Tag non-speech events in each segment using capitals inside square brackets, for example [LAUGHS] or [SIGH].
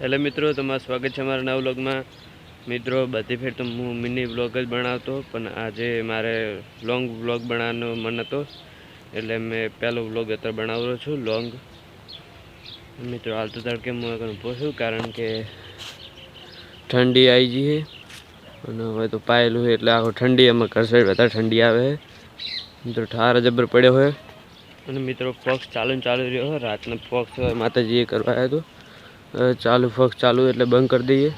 Hello મિત્રો, તમારું સ્વાગત છે મારા નવ વ્લોગમાં. મિત્રો, બધી ફેર તો હું મિની વ્લોગ જ બનાવતો, પણ આજે મારે લોંગ વ્લોગ બનાવવાનો મન હતો. એટલે મેં પહેલો વ્લોગ અત્યારે બનાવ્યો છું, લોંગ. મિત્રો, હાલ તો તડકે હું આગળ ઊભો છું કારણ કે ઠંડી આવી ગઈ છે. અને હવે તો પાયેલું છે, એટલે આખો ઠંડી એમાં કરશે, વધારે ઠંડી આવે. છે મિત્રો, ઠાર જબર પડ્યો હોય અને મિત્રો, ફોક્સ ચાલુ ચાલુ રહ્યો હોય રાતના ફોક્સ માતાજીએ કરવા આવ્યો હતો ચાલુ ફક ચાલુ એટલે બંધ કરી દઈએ.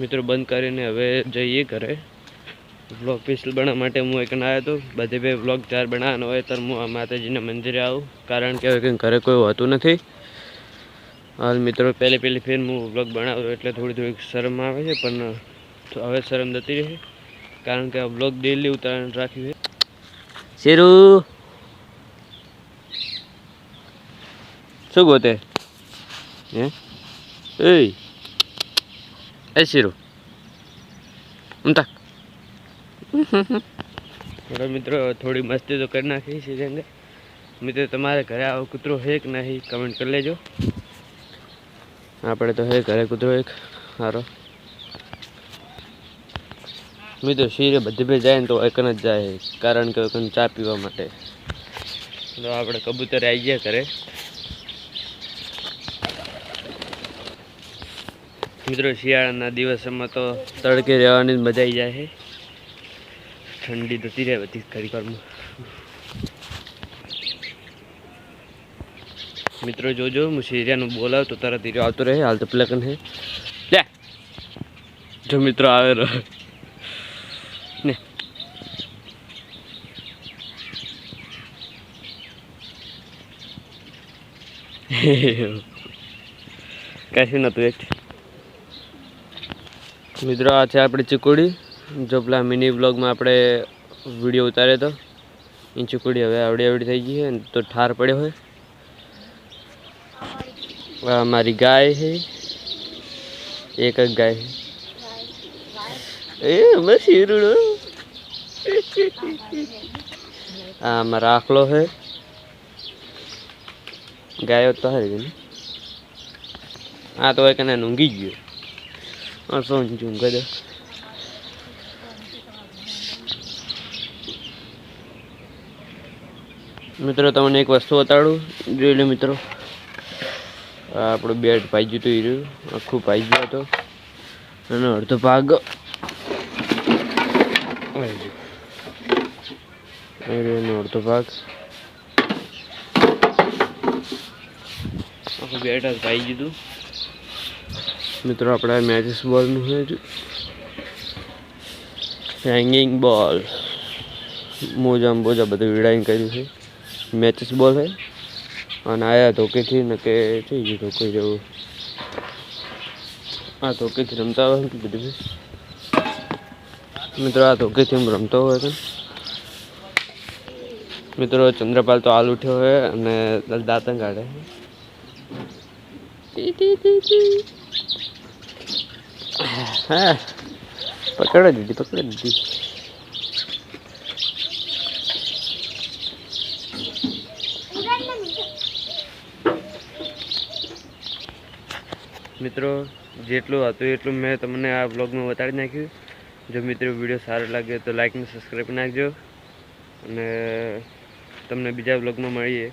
મિત્રો બંધ કરીને હવે જઈએ ઘરે. બ્લોગ પિસ્ટલ બનાવવા માટે હું એક આવ્યો હતો બધે બે બ્લોગ ચાર બનાવવાનો હોય ત્યારે હું આ માતાજીના મંદિરે આવું. કારણ કે હવે કંઈક ઘરે કોઈ હોતું નથી. હાલ મિત્રો, પહેલી પહેલી ફેર હું બ્લોગ બનાવ્યો એટલે થોડી થોડીક શરમ આવે છે, પણ હવે શરમ જતી રહે. કારણ કે આ બ્લોગ ડેલી ઉતારણ રાખ્યું છે. શેરુ! શું ગોતે? હે? એ એ શીરો. ઉમતા મિત્રો, થોડી મસ્તી તો કરી નાખી છે જંગે મિત્રો, તમારે ઘરે આવો કૂતરો છે કે નહીં કમેન્ટ કરી લેજો. આપણે તો હે ઘરે કૂતરો એક. સારો મિત્રો, શીરે બધી બે જાય ને તો એકન જ જાય, કારણ કે એકન ચા પીવા માટે. તો આપણે કબૂતર આવી ગયા ઘરે. મિત્રો, શિયાળાના દિવસોમાં તો તડકે રહેવાની મજા આવી જાય છે. ઠંડી થતી રહે બધી વારમાં મિત્રો, જોજો, હું શિરિયાનું બોલાવ તો તરત હીરો આવતો રહે, હાલ તો પ્લકન હે લે! જો મિત્રો, આવે રહે. ને [LAUGHS] કશું નતું, એક મિત્રો, આ છે આપણી ચીકુડી. જો પેલા મિની બ્લોગમાં આપણે વીડિયો ઉતાર્યો હતો એ ચીકુડી હવે આવડી આવડી થઈ ગઈ છે તો ઠાર પડ્યો હોય. આ મારી ગાય છે. એક જ ગાય એ બસ હીરુડો આ અમારો આખલો છે. ગાયો તો હારી આ તો એક ને ઊંઘી ગયો. શું ઊંઘી દે મિત્રો, તમને એક વસ્તુ બતાડું. જોઈ લો, મિત્રો. આપણો બેડ પાઈ હતું હીરું. આખું પાઈ હતો અને અડધો ભાગ. એનો અડધો ભાગ. આખું બેટ પાઈ ગયું મિત્રો, આપણે મેચિસ બોલનું છે. હેંગિંગ બોલ મોજા બોજા બધું વિડાઈને કર્યું છે. મેચિસ બોલ છે અને આયા ધોકેથી ને કે થઈ ગયું ધોકે જેવું. આ ધોકેથી રમતા હોય કે બધું મિત્રો, આ ધોકેથી એમ રમતો હોય છે. મિત્રો, ચંદ્રપાલ તો હાલ ઉઠ્યો હોય અને દાંતણ કાઢે ટી. હા. પકડી દીધી પકડી દીધી. મિત્રો, જેટલું હતું એટલું મેં તમને આ બ્લોગમાં બતાડી નાખ્યું. જો મિત્રો, વીડિયો સારો લાગે તો લાઈક અને સબસ્ક્રાઈબ નાખજો. અને તમને બીજા બ્લોગમાં મળીએ.